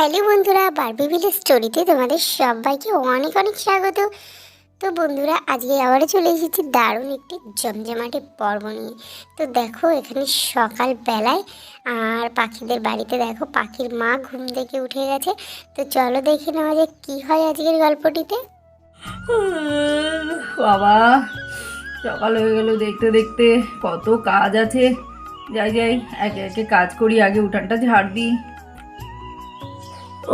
Hello বন্ধুরা, Barbie village স্টোরিতে তোমাদের সবাইকে অনেক অনেক স্বাগত। তো বন্ধুরা, আজকে আবারও চলে এসেছি দারুণ একটি জমজমাটে পর্ব নিয়ে। তো দেখো, এখানে সকাল বেলায় আর পাখিদের বাড়িতে দেখো, পাখির মা ঘুম থেকে উঠে গেছে। তো চলো দেখে নেওয়া যাক কী হয় আজকের গল্পটিতে। বাবা, সকাল হয়ে গেল দেখতে দেখতে, কত কাজ আছে। যাই যাই, একে একে কাজ করি, আগে উঠানটা ঝাড় দিই।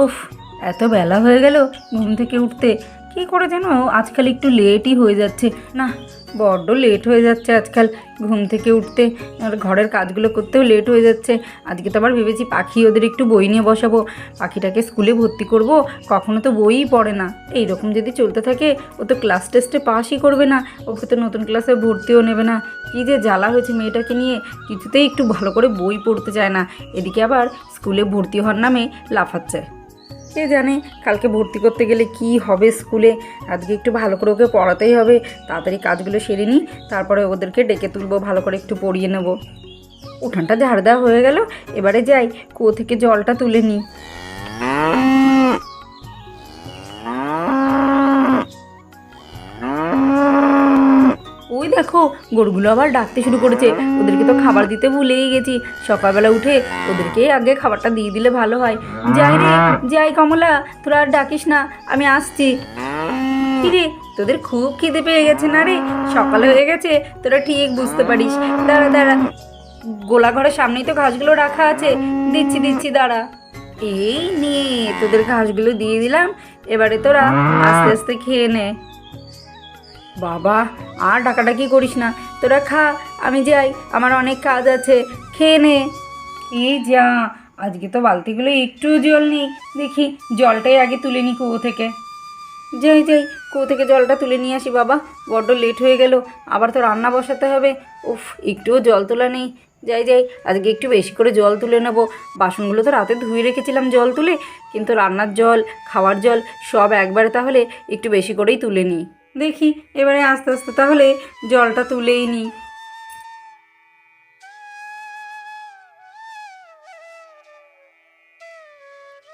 উফ, এত বেলা হয়ে গেল ঘুম থেকে উঠতে। কি করে যেন আজকাল একটু লেটই হয়ে যাচ্ছে। না, বড্ড লেট হয়ে যাচ্ছে আজকাল ঘুম থেকে উঠতে। আর ঘরের কাজগুলো করতেও লেট হয়ে যাচ্ছে। আজকে তো আবার ভেবেছি পাখি ওদের একটু বই নিয়ে বসাবো। পাখিটাকে স্কুলে ভর্তি করব, কখনো তো বইই পড়ে না। এই রকম যদি চলতে থাকে, ও তো ক্লাস টেস্টে পাসই করবে না। ওকে তো নতুন ক্লাসে ভর্তিও নেবে না। কী যে জ্বালা হয়েছে মেয়েটাকে নিয়ে, কিছুতেই একটু ভালো করে বই পড়তে চায় না। এদিকে আবার স্কুলে ভর্তি হওয়ার নামে লাফাচ্ছে। কে জানে কালকে ভর্তি করতে গেলে কি হবে স্কুলে। আজকে একটু ভালো করে ওকে পড়াতেই হবে। তাড়াতাড়ি কাজগুলো সেরে নিই, তারপরে ওদেরকে ডেকে তুলবো, ভালো করে একটু পড়িয়ে নেব। উঠানটা ঝাড় দেওয়া হয়ে গেল, এবারে যাই, কুয়ো থেকে জলটা তুলে নিই। দেখো, গরুগুলো আবার ডাকতে শুরু করেছে। ওদেরকে তো খাবার দিতে ভুলেই গেছি। সকালবেলা উঠে ওদেরকে আগে খাবারটা দিয়ে দিলে ভালো হয়। যাই রে, যাই কমলা, তোরা আর ডাকিস না, আমি আসছি। কি রে তোদের খুব খিদে পেয়ে গেছে না রে? সকাল হয়ে গেছে, তোরা ঠিক বুঝতে পারিস। দাঁড়া দাঁড়া। গোলা ঘরের সামনেই তো ঘাসগুলো রাখা আছে। দিচ্ছি দিচ্ছি, দাঁড়া। এই নিয়ে তোদের ঘাসগুলো দিয়ে দিলাম। এবারে তোরা আস্তে আস্তে খেয়ে নে। বাবা, আর ডাকাডাকি করিস না। তোরা খা, আমি যাই। আমার অনেক কাজ আছে। খেয়ে নে। এই যা, আজকে তো বালতিগুলো একটু জল নেই। দেখি, জলটাই আগে তুলে নি কুয়ো থেকে। যাই যাই, কুয়ো থেকে জলটা তুলে নিয়ে আসি বাবা। বড্ড লেট হয়ে গেল। আবার তো রান্না বসাতে হবে। উফ, একটুও জল তোলা নেই। যাই যাই, আজকে একটু বেশি করে জল তুলে নেব। বাসনগুলো তো রাতে ধুয়ে রেখেছিলাম জল তুলে। কিন্তু রান্নার জল, খাওয়ার জল, সব একবারে তাহলে একটু বেশি করেই তুলে নিই। দেখি, এবারে আস্তে আস্তে তাহলে জলটা তুলেই নিই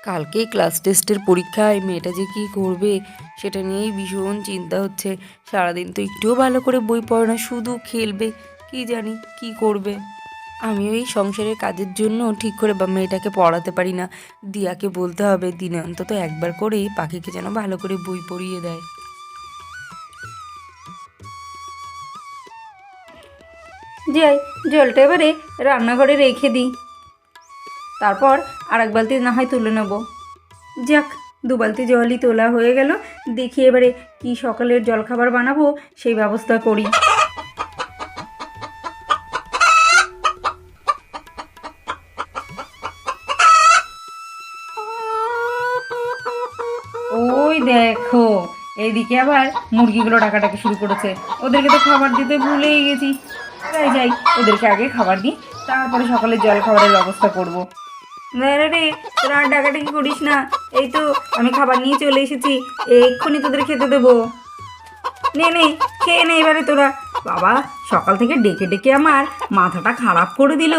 কালকেই ক্লাস টেস্টের পরীক্ষায় মেয়েটা যে কী করবে, সেটা নিয়েই ভীষণ চিন্তা হচ্ছে। সারাদিন তো একটুও ভালো করে বই পড়ে না, শুধু খেলবে, কি জানি কি করবে। আমি এই সংসারের কাজের জন্য ঠিক করে বা মেয়েটাকে পড়াতে পারি না। দিয়াকে বলতে হবে, দিনে অন্তত একবার করেই পাখিকে যেন ভালো করে বই পড়িয়ে দেয়। যাই, জলটা এবারে রান্নাঘরে রেখে দিই। তারপর আর এক বালতি না হয় তুলে নেব। যাক, দু বালতি জলই তোলা হয়ে গেল। দেখি এবারে কি সকালের জলখাবার বানাবো, সেই ব্যবস্থা করি। ওই দেখো এইদিকে আবার মুরগিগুলো ডাকাটাকে শুরু করেছে। ওদেরকে তো খাবার দিতে ভুলেই গেছি। যাই যাই, ওদেরকে আগে খাবার দিই, তারপরে সকালে জল খাবারের ব্যবস্থা করব। না রে তোরা আর ডাকাটাকি করিস না। এই তো, আমি খাবার নিয়ে চলে এসেছি, এক্ষুনি তোদের খেতে দেবো। নে নে, খেয়ে নে এবারে তোরা। বাবা, সকাল থেকে ডেকে ডেকে আমার মাথাটা খারাপ করে দিল।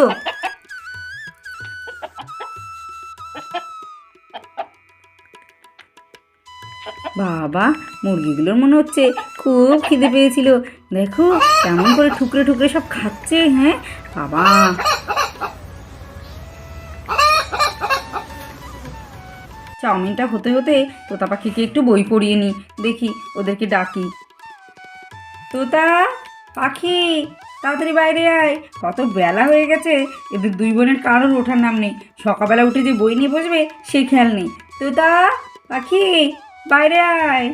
বাবা, মুরগিগুলোর মনে হচ্ছে খুব খিদে পেয়েছিল। দেখো, কেমন করে ঠুকরে ঠুকরে সব খাচ্ছে হ্যাঁ? বাবা। চাউমিনটা হতে হতে তোতা পাখিকে একটু বই পড়িয়ে নি। দেখি, ওদেরকে ডাকি। তোতা, পাখি, তাড়াতাড়ি বাইরে আয়। কত বেলা হয়ে গেছে, এদের দুই বোনের কারোর ওঠার নাম নেই। সকালবেলা উঠে যে বই নিয়ে বসবে, সেই খেয়াল নেই। তোতা, পাখি, বাইরে আয়।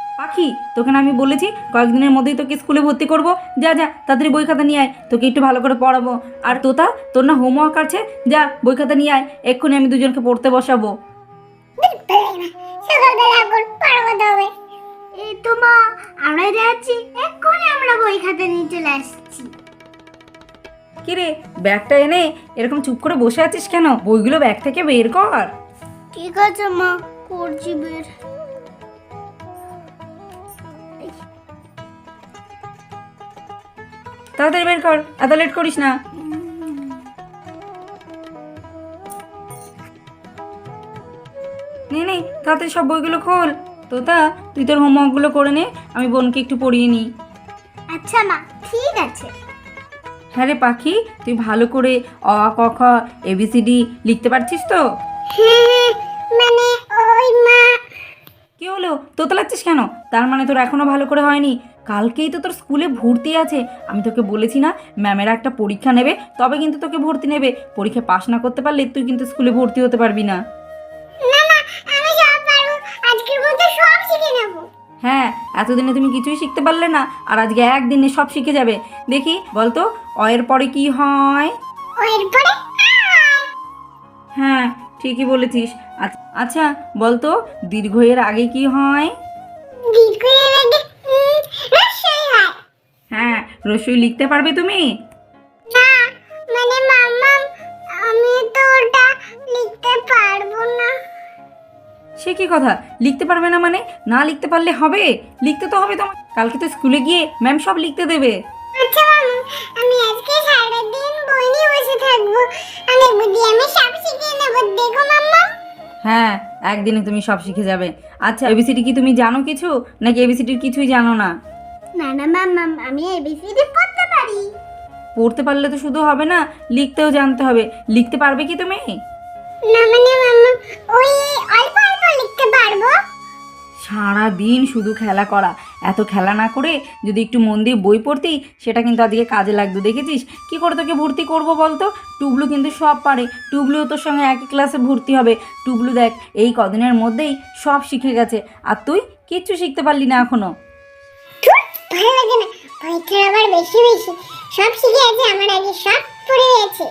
পাখি তোকে না আমি বলেছি কয়েকদিনের মধ্যেই তোকে স্কুলে ভর্তি করব। যা যা তাড়াতাড়ি বই খাতা নিয়ে আয় তোকে একটু ভালো করে পড়াবো। আর তোতা তোর না হোমওয়ার্ক আছে? যা বই খাতা নিয়ে আয় এক্ষুনি আমি দুজনকে পড়তে বসাবো। এই তো মা আমরা যাচ্ছি এক্ষুনি আমরা বই খাতা নিয়ে চলে আসছি। কিরে ব্যাগটা এনে এরকম চুপ করে বসে আছিস কেন? বইগুলো ব্যাগ থেকে বের কর। ঠিক আছে মা করছি বের। তাড়াতাড়ি বের কর এত লেট করিস না। নে নে তাড়াতাড়ি সব বইগুলো খোল। তোতা তুই তোর হোমওয়ার্কগুলো করে নে আমি বোনকে একটু পড়িয়ে নিই। আচ্ছা মা ঠিক আছে। হ্যাঁ রে পাখি তুই ভালো করে অ আ, ক খ এবিসিডি লিখতে পারছিস তো? মানে ওই মা কি হলো? তোতা লাগছিস কেন? তার মানে তোর এখনও ভালো করে হয়নি। কালকেই তো তোর স্কুলে ভর্তি আছে। আমি তোকে বলেছি না ম্যামেরা একটা পরীক্ষা নেবে তবে কিন্তু তোকে ভর্তি নেবে। পরীক্ষা পাশ না করতে পারলে তুই কিন্তু স্কুলে ভর্তি হতে পারবি না। হ্যাঁ এতদিনে তুমি কিছুই শিখতে পারলে না আর আজকে একদিনে সব শিখে যাবে। দেখি বলতো অয়ের পরে কি হয়? হ্যাঁ ঠিকই বলেছিস। আচ্ছা- আচ্ছা বলতো দীর্ঘ এর আগে কি হয় আগে উম, রসই হয় হ্যাঁ রসই লিখতে পারবে তুমি? না মানে মামা আমি তো ওটা লিখতে পারব না। সে কি কথা? লিখতে পারবে না মানে? না লিখতে পারলে হবে? লিখতে তো হবে তোমার। কালকে তো স্কুলে গিয়ে ম্যাম সব লিখতে দেবে। আচ্ছা মামু আমি আজকে সারাদিন বই নিয়ে বসে থাকব। আমি বুদ্ধি আমি সব শিখে নেব দেখো মাম্মা হ্যাঁ একদিনে তুমি সব শিখে যাবে। আচ্ছা এবিসিডি কি তুমি জানো কিছু? নাকি এবিসিডির কিছুই জানো না? না না মাম্মা আমি এবিসিডি পড়তে পারি। পড়তে পারলে তো শুধু হবে না লিখতেও জানতে হবে। লিখতে পারবে কি তুমি? না মানে মাম্মা ওই অল্প অল্প লিখতে পারব। সারা দিন শুধু খেলা করা। এত খেলা না করে যদি একটু মন দিয়ে বই পড়তেই সেটা কিন্তু আজকে কাজে লাগতো। দেখেছিস? কি করে তোকে ভর্তি করব বলতো? টুবলু কিন্তু সব পারে। টুবলুও তোর সঙ্গে একই ক্লাসে ভর্তি হবে। টুবলু দেখ এই কদিনের মধ্যেই সব শিখে গেছে। আর তুই কিচ্ছু শিখতে পারলি না এখনও। ধুর, ভালো লাগে না। পরীক্ষার আবার বেশি বেশি। সব শিখে আছে আমার আগে সব পড়ে গেছে।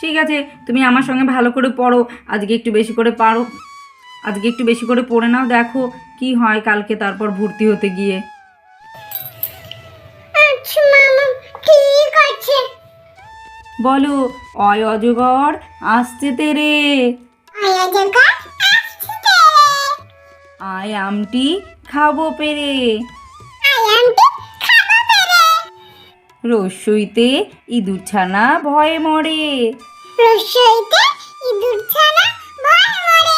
ঠিক আছে তুমি আমার সঙ্গে ভালো করে পড়ো। আজকে একটু বেশি করে পারো। আজকে একটু বেশি করে পড়ে নাও দেখো কি হয় কালকে তারপর ভর্তি হতে গিয়ে। আচ্ছা বলো অয় অজগর আসছে তেরে। আয়া আয় আমটি খাব পেরে। রসইতে ইঁদুর ছানা ভয়ে মরে। রসইতে ইঁদুর ছানা ভয় মরে।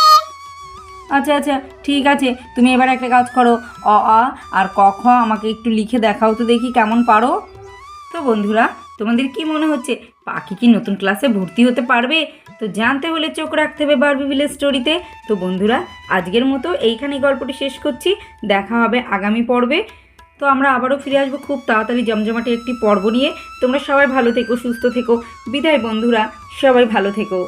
আচ্ছা আচ্ছা ঠিক আছে তুমি এবার একটা কাজ করো। অ আ আর ক খ আমাকে একটু লিখে দেখাও তো দেখি কেমন পারো। তো বন্ধুরা তোমাদের কি মনে হচ্ছে পাখি কি নতুন ক্লাসে ভর্তি হতে পারবে? তো জানতে হলে চোখ রাখতে হবে বারবি ভিলেজ স্টোরিতে তো। বন্ধুরা আজকের মতো এইখানে গল্পটি শেষ করছি। দেখা হবে আগামী পর্বে। তো আমরা আবারও ফিরে আসব খুব তাড়াতাড়ি জমজমাটে একটি পর্ব নিয়ে। তোমরা সবাই ভালো থেকো, সুস্থ থেকো। বিদায় বন্ধুরা, সবাই ভালো থেকো।